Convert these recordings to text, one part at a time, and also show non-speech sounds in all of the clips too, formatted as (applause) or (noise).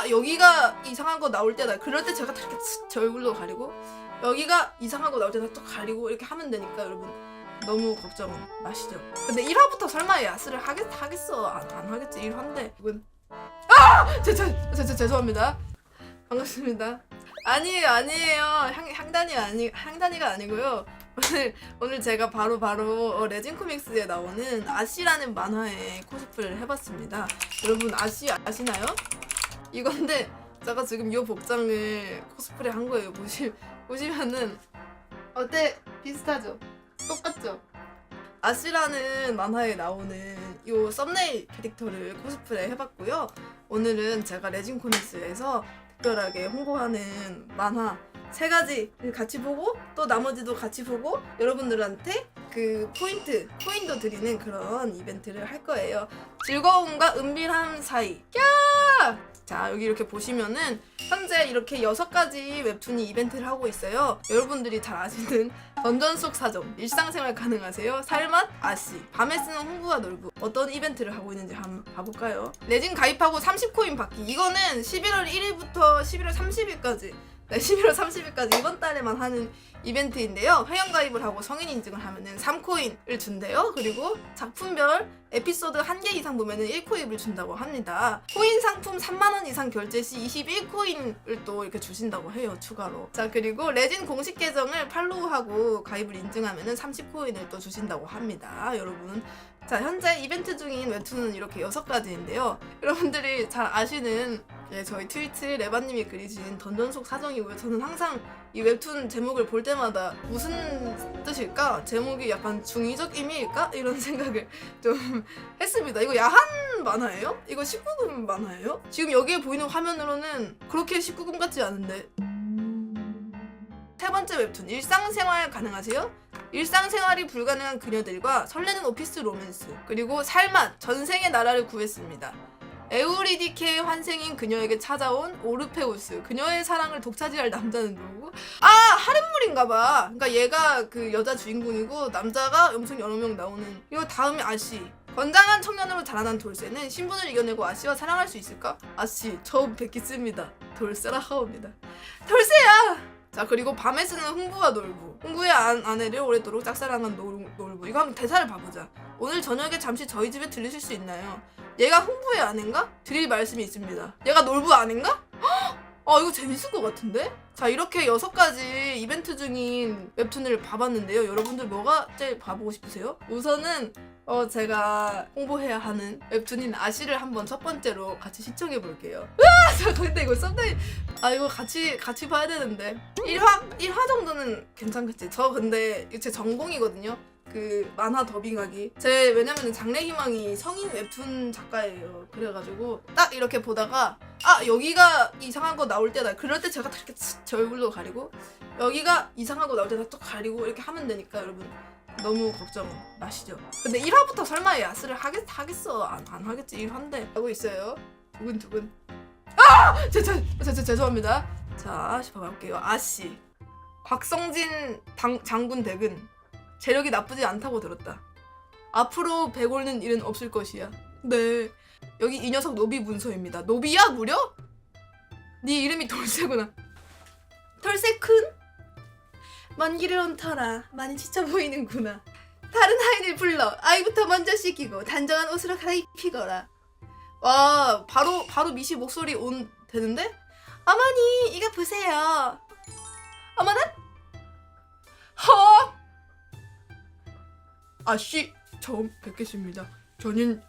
아 여기가 이상한 거 나올 때다. 그럴 때 제가 다 이렇게 제 얼굴로 가리고 여기가 이상한 거 나올 때다 또 가리고 이렇게 하면 되니까 여러분 너무 걱정 마시죠. 근데 1화부터 설마 야스를 하겠, 하겠어? 안, 안 하겠지. 1화인데 이건 아! 제, 제, 제, 제, 죄송합니다. 반갑습니다. 아니에요 아니에요. 향, 향단이 아니 향단이가 아니고요. 오늘 오늘 제가 바로 바로 어, 레진 코믹스에 나오는 아시라는 만화의 코스프레를 해봤습니다. 여러분 아시 아시나요? 이건데 제가 지금 이 복장을 코스프레 한 거예요. 보시 보시면은 어때 비슷하죠? 똑같죠? 아시라는 만화에 나오는 이 썸네일 캐릭터를 코스프레 해봤고요. 오늘은 제가 레진 코믹스에서 특별하게 홍보하는 만화 세 가지를 같이 보고 또 나머지도 같이 보고 여러분들한테 그 포인트 포인트 드리는 그런 이벤트를 할 거예요. 즐거움과 은밀함 사이. 야! 자 여기 이렇게 보시면은 현재 이렇게 여섯 가지 웹툰이 이벤트를 하고 있어요. 여러분들이 잘 아시는 던전 속 사정, 일상생활 가능하세요, 살맛, 아씨, 밤에 쓰는 홍보와 놀부 어떤 이벤트를 하고 있는지 한번 봐볼까요? 레진 가입하고 30코인 받기. 이거는 11월 1일부터 11월 30일까지 네, 11월 30일까지 이번 달에만 하는 이벤트인데요. 회원 가입을 하고 성인 인증을 하면은 3코인을 준대요. 그리고 작품별 에피소드 한개 이상 보면은 1코인을 준다고 합니다. 코인 상품 3만 원 이상 결제 시 21코인을 또 이렇게 주신다고 해요. 추가로. 자, 그리고 레진 공식 계정을 팔로우하고 가입을 인증하면은 30코인을 또 주신다고 합니다. 여러분. 자, 현재 이벤트 중인 웹툰은 이렇게 여섯 가지인데요. 여러분들이 잘 아시는 예, 저희 트위트 레바님이 그리신 던전 속 사정이고요. 저는 항상 이 웹툰 제목을 볼 때마다 무슨 뜻일까? 제목이 약간 중의적 의미일까? 이런 (laughs) 생각을 좀 했습니다. 이거 야한 만화예요? 이거 19금 만화예요? 지금 여기에 보이는 화면으로는 그렇게 19금 같지 않은데. 세 번째 웹툰 일상생활 가능하세요? 일상생활이 불가능한 그녀들과 설레는 오피스 로맨스 그리고 살맛 전생의 나라를 구했습니다. 에우리디케의 환생인 그녀에게 찾아온 오르페우스. 그녀의 사랑을 독차지할 남자는 누구? 아 하렘물인가봐. 그러니까 얘가 그 여자 주인공이고 남자가 엄청 여러 명 나오는. 이거 다음에 아씨. 건장한 청년으로 자라난 돌쇠는 신분을 이겨내고 아씨와 사랑할 수 있을까? 아씨 처음 뵙겠습니다. 돌쇠라 하옵니다. 돌쇠야! 자 그리고 밤에 쓰는 흥부와 놀부. 흥부의 아, 아내를 오래도록 짝사랑한 놀, 놀부. 이거 한번 대사를 봐보자 오늘 저녁에 잠시 저희 집에 들르실 수 있나요? 얘가 흥부의 아내인가? 드릴 말씀이 있습니다 얘가 놀부 아닌가? 아 이거 재밌을 것 같은데? 자 이렇게 여섯 가지 이벤트 중인 웹툰을 봐봤는데요 여러분들 뭐가 제일 봐보고 싶으세요? 우선은 어 제가 홍보해야 하는 웹툰인 아시를 한번 첫 번째로 같이 시청해 볼게요 으아 저 근데 이거 썸네일 아 이거 같이 같이 봐야 되는데 1화 1화 정도는 괜찮겠지 저 근데 제 전공이거든요 그 만화 더빙하기. 제 왜냐면은 장래희망이 성인 웹툰 작가예요. 그래가지고 딱 이렇게 보다가 아 여기가 이상한 거 나올 때다. 그럴 때 제가 다 이렇게 제 얼굴로 가리고 여기가 이상한 거 나올 때다 또 가리고 이렇게 하면 되니까 여러분 너무 걱정 마시죠. 근데 1화부터 설마 야스를 하겠, 하겠어? 안, 안 하겠지. 1화인데. 하고 있어요. 두근두근. 아! 제, 제, 제, 제, 죄송합니다. 자 봐볼게요. 아씨. 곽성진 당, 장군 댁은 재력이 나쁘지 않다고 들었다. 앞으로 배골는 일은 없을 것이야. 네. 여기 이 녀석 노비 문서입니다. 노비야 무려? 네 이름이 돌쇠구나. 돌쇠 큰? 먼 길을 온 터라 많이 지쳐 보이는구나. 다른 아이들 불러 아이부터 먼저 씻기고 단정한 옷으로 갈아입히거라. 와 바로 바로 미시 목소리 온 되는데? 어머니 이거 보세요. 어머나? 허 아씨 처음 뵙겠습니다. 저는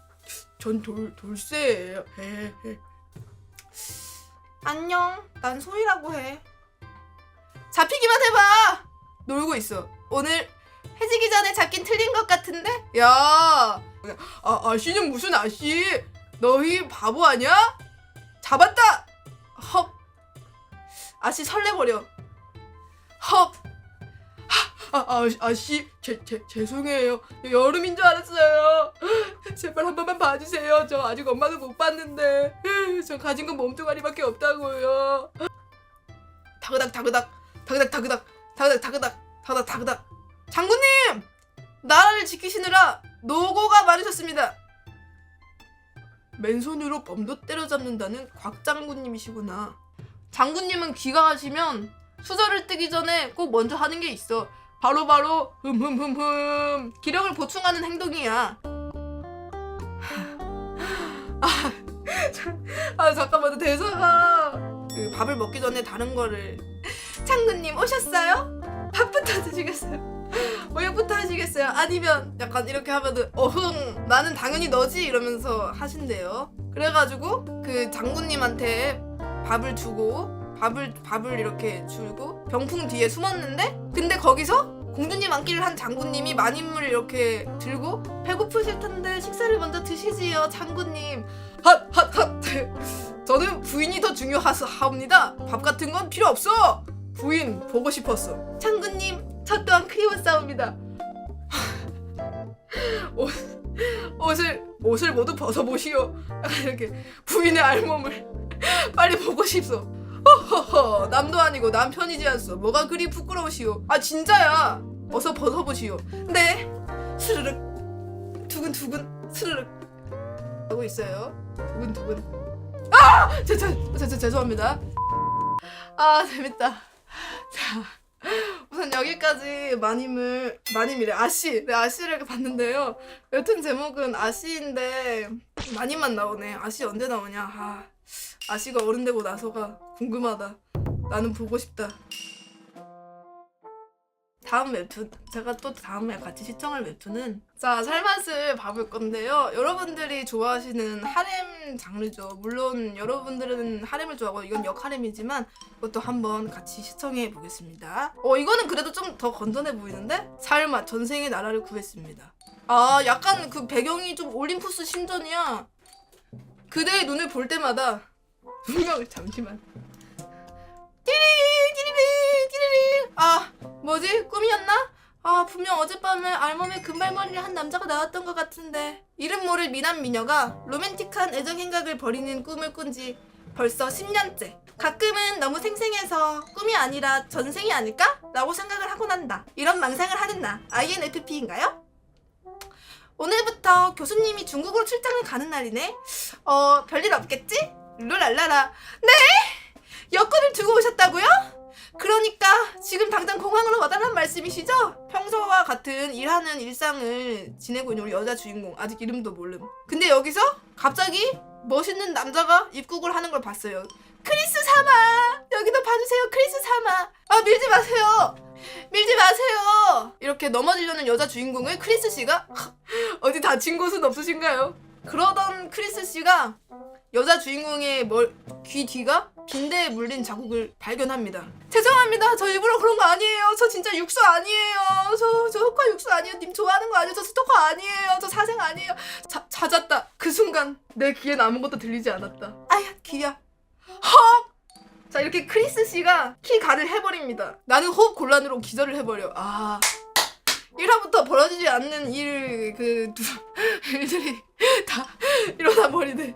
전 돌 돌쇠예요. 헤 헤. 안녕. 난 소희라고 해. 잡히기만 해봐. 놀고 있어. 오늘 해지기 전에 잡긴 틀린 것 같은데? 야, 아 아씨는 무슨 아씨? 너희 바보 아니야? 잡았다. 헉. 아씨 설레버려. 헉. 아, 아, 아씨, 제, 제, 죄송해요. 여름인 줄 알았어요. 제발 한 번만 봐주세요. 저 아직 엄마도 못 봤는데. 저 가진 건 몸뚱아리밖에 없다고요. 다그닥, 다그닥, 다그닥, 다그닥, 다그닥, 다그닥, 다그닥, 다그닥. 장군님! 나라를 지키시느라 노고가 많으셨습니다. 맨손으로 범도 때려잡는다는 곽 장군님이시구나. 장군님은 귀가 하시면 수저를 뜨기 전에 꼭 먼저 하는 게 있어. 바로 바로 흠흠흠흠 기력을 보충하는 행동이야. 아, 자- 아 잠깐만 대사가 그 밥을 먹기 전에 다른 거를 장군님 오셨어요? 밥부터 드시겠어요? 우유부터 하시겠어요? 아니면 약간 이렇게 하면은 어흥 나는 당연히 너지 이러면서 하신대요. 그래가지고 그 장군님한테 밥을 주고 밥을 밥을 이렇게 주고 병풍 뒤에 숨었는데 근데 거기서 공주님 앉기를 한 장군님이 마님을 이렇게 들고 배고프실 텐데 식사를 먼저 드시지요 장군님. 핫핫핫 (laughs) 저는 부인이 더 중요하사옵니다. 밥 같은 건 필요 없어. 부인 보고 싶었어. 장군님 저 또한 그리웠사옵니다. (laughs) 옷, 옷을 옷을 모두 벗어보시오. (laughs) 이렇게 부인의 알몸을 빨리 보고 싶소. 허 허허 남도 아니고 남편이지 않소. 뭐가 그리 부끄러우시오? 아 진짜야. 어서 벗어보시오. 네. 스르륵. 두근두근 스르륵. 하고 있어요. 두근두근. 아! 제, 제, 제, 제, 죄송합니다. 아 재밌다. 자 우선 여기까지 마님을 마님이래. 아씨. 네 아씨를 봤는데요. 여튼 제목은 아씨인데 마님만 나오네. 아씨 언제 나오냐? 아 아씨가 어른 되고 나서가 궁금하다. 나는 보고 싶다. 다음 웹툰 제가 또 다음에 같이 시청할 웹툰은 자 살맛을 봐볼 건데요. 여러분들이 좋아하시는 하렘 장르죠. 물론 여러분들은 하렘을 좋아하고 이건 역하렘이지만 그것도 한번 같이 시청해 보겠습니다. 어 이거는 그래도 좀 더 건전해 보이는데 살맛 전생의 나라를 구했습니다. 아 약간 그 배경이 좀 올림푸스 신전이야. 그대의 눈을 볼 때마다 분명 잠시만. 띠리 띠리리 띠리리 아 뭐지 꿈이었나? 아 분명 어젯밤에 알몸에 금발머리를 한 남자가 나왔던 것 같은데 이름 모를 미남 미녀가 로맨틱한 애정 행각을 벌이는 꿈을 꾼 지 벌써 10년째 가끔은 너무 생생해서 꿈이 아니라 전생이 아닐까? 라고 생각을 하곤 한다 이런 망상을 하는 나 INFP인가요? 오늘부터 교수님이 중국으로 출장을 가는 날이네. 어 별일 없겠지? 룰랄라라. 네? 여권을 두고 오셨다고요? 그러니까 지금 당장 공항으로 와달란 말씀이시죠? 평소와 같은 일하는 일상을 지내고 있는 우리 여자 주인공. 아직 이름도 모름. 근데 여기서 갑자기 멋있는 남자가 입국을 하는 걸 봤어요. 크리스 사마! 여기도 봐주세요. 크리스 사마! 아 밀지 마세요 밀지 마세요 이렇게 넘어지려는 여자 주인공을 크리스 씨가 (laughs) 어디 다친 곳은 없으신가요? 그러던 크리스 씨가 여자 주인공의 멀, 귀 뒤가 빈대에 물린 자국을 발견합니다. 죄송합니다. 저 일부러 그런 거 아니에요. 저 진짜 육수 아니에요. 저, 저 흑화 육수 아니에요. 님 좋아하는 거 아니에요. 저 스토커 아니에요. 저 사생 아니에요. 자, 찾았다. 그 순간 내 귀엔 아무것도 들리지 않았다. 아야, 귀야. 헉! 자, 이렇게 크리스 씨가 키 가를 해버립니다. 나는 호흡 곤란으로 기절을 해버려. 아. 1화부터 벌어지지 않는 일, 그, 두, (laughs) 일들이 다 일어나 버리네.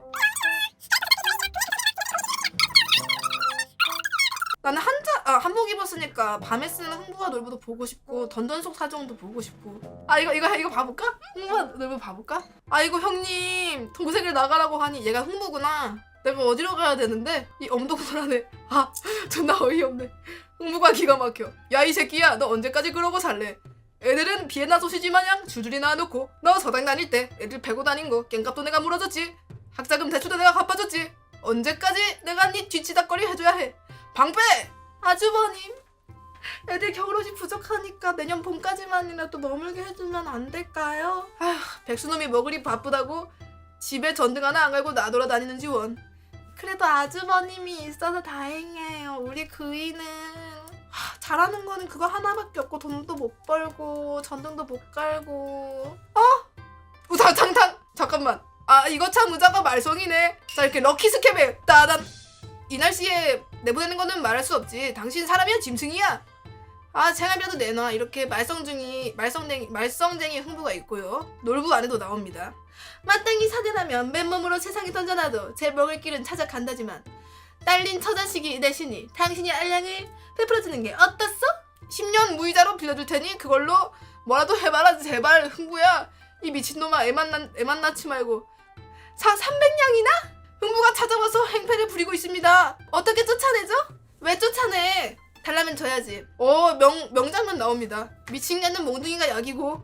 아 한복 입었으니까 밤에 쓰는 흥부와 놀부도 보고 싶고 던전 속 사정도 보고 싶고. 아 이거 이거 이거 봐볼까? 흥부와 놀부 봐볼까? 아 이거 형님 동생을 나가라고 하니 얘가 흥부구나. 내가 어디로 가야 되는데? 이 엄동설하네 아 (laughs) 존나 어이없네. 흥부가 기가 막혀. 야 이 새끼야 너 언제까지 그러고 살래? 애들은 비엔나 소시지 마냥 줄줄이 놔놓고 너 서당 다닐 때 애들 패고 다닌 거 깽값도 내가 물어줬지. 학자금 대출도 내가 갚아줬지. 언제까지 내가 네 뒤치다거리 해줘야 해? 방패! 아주버님 애들 겨울옷이 부족하니까 내년 봄까지만이라도 머물게 해주면 안 될까요? 아휴 백수놈이 먹으리 바쁘다고 집에 전등 하나 안 갈고 나돌아다니는지 원. 그래도 아주버님이 있어서 다행이에요 우리 그이는. 하, 잘하는 거는 그거 하나밖에 없고 돈도 못 벌고 전등도 못 갈고. 어? 우상탕탕 잠깐만. 아 이거 참 의자가 말썽이네. 자 이렇게 럭키 스캡에 따단 이 날씨에 내보내는 거는 말할 수 없지. 당신 사람이야 짐승이야. 아 생활비라도 내놔. 이렇게 말썽쟁이 말썽쟁이 말썽쟁이 흥부가 있고요. 놀부 안에도 나옵니다. 마땅히 사대나면 맨몸으로 세상에 던져놔도 제 먹을 길은 찾아간다지만 딸린 처자식이 대신이 당신이 알량을 베풀어주는 게 어떻소? 10년 무이자로 빌려줄 테니 그걸로 뭐라도 해봐라 제발 흥부야. 이 미친놈아 애만 낳 애만 낳지 말고 자 300냥이나? 흥부가 찾아와서 행패를 부리고 있습니다. 어떻게 쫓아내죠? 왜 쫓아내? 달라면 줘야지. 오, 명, 명장면 나옵니다. 미친 년은 몽둥이가 약이고.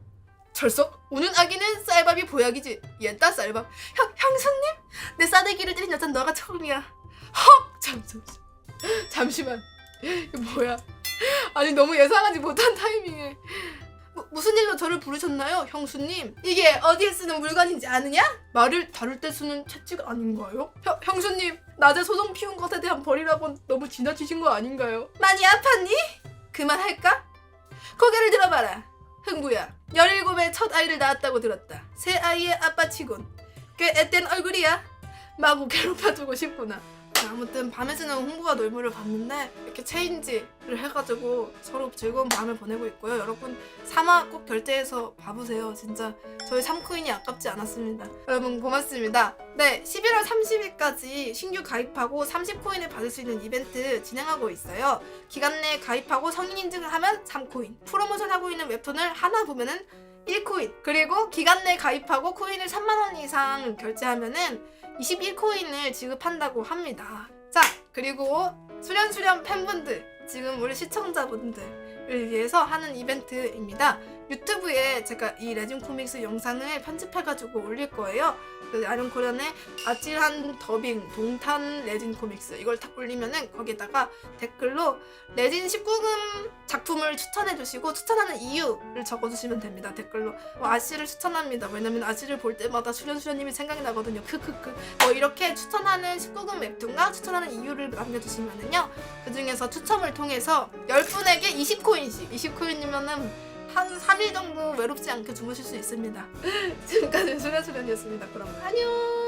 철석? 오는 아기는 쌀밥이 보약이지. 옛다 쌀밥. 형, 형수님? 내 싸대기를 때린 여자는 너가 처음이야. 헉! 잠, 잠, 잠. 잠시만. 이거 뭐야? 아니, 너무 예상하지 못한 타이밍에. 무, 무슨 일로 저를 부르셨나요, 형수님? 이게 어디에 쓰는 물건인지 아느냐? 말을 다룰 때 쓰는 채찍 아닌가요? 형, 형수님, 낮에 소송 피운 것에 대한 벌이라곤 너무 지나치신 거 아닌가요? 많이 아팠니? 그만할까? 고개를 들어봐라. 흥부야, 17의 첫 아이를 낳았다고 들었다. 새 아이의 아빠치곤. 꽤 앳된 얼굴이야. 마구 괴롭혀주고 싶구나. 아무튼 밤에 새는 홍보가 놀물을 봤는데 이렇게 체인지를 해가지고 서로 즐거운 밤을 보내고 있고요. 여러분 3화 꼭 결제해서 봐보세요. 진짜 저희 3코인이 아깝지 않았습니다. 여러분 고맙습니다. 네, 11월 30일까지 신규 가입하고 30코인을 받을 수 있는 이벤트 진행하고 있어요. 기간 내에 가입하고 성인 인증을 하면 3코인. 프로모션 하고 있는 웹툰을 하나 보면은 1코인. 그리고 기간 내에 가입하고 코인을 3만원 이상 결제하면은 21코인을 지급한다고 합니다. 자, 그리고 수련수련 팬분들, 지금 우리 시청자분들을 위해서 하는 이벤트입니다. 유튜브에 제가 이 레진 코믹스 영상을 편집해가지고 올릴 거예요. 그 아름코련의 아찔한 더빙 동탄 레진 코믹스. 이걸 딱 올리면은 거기다가 댓글로 레진 19금 작품을 추천해 주시고 추천하는 이유를 적어 주시면 됩니다 댓글로. 뭐 아씨를 추천합니다. 왜냐면 아씨를 볼 때마다 수련 수련님이 생각이 나거든요. 크크크. 뭐 이렇게 추천하는 19금 웹툰과 추천하는 이유를 남겨 주시면은요 그 중에서 추첨을 통해서 10분에게 20코인씩 20코인이면은 한 3일 정도 외롭지 않게 주무실 수 있습니다. (laughs) 지금까지 수련수련이었습니다. 그럼 안녕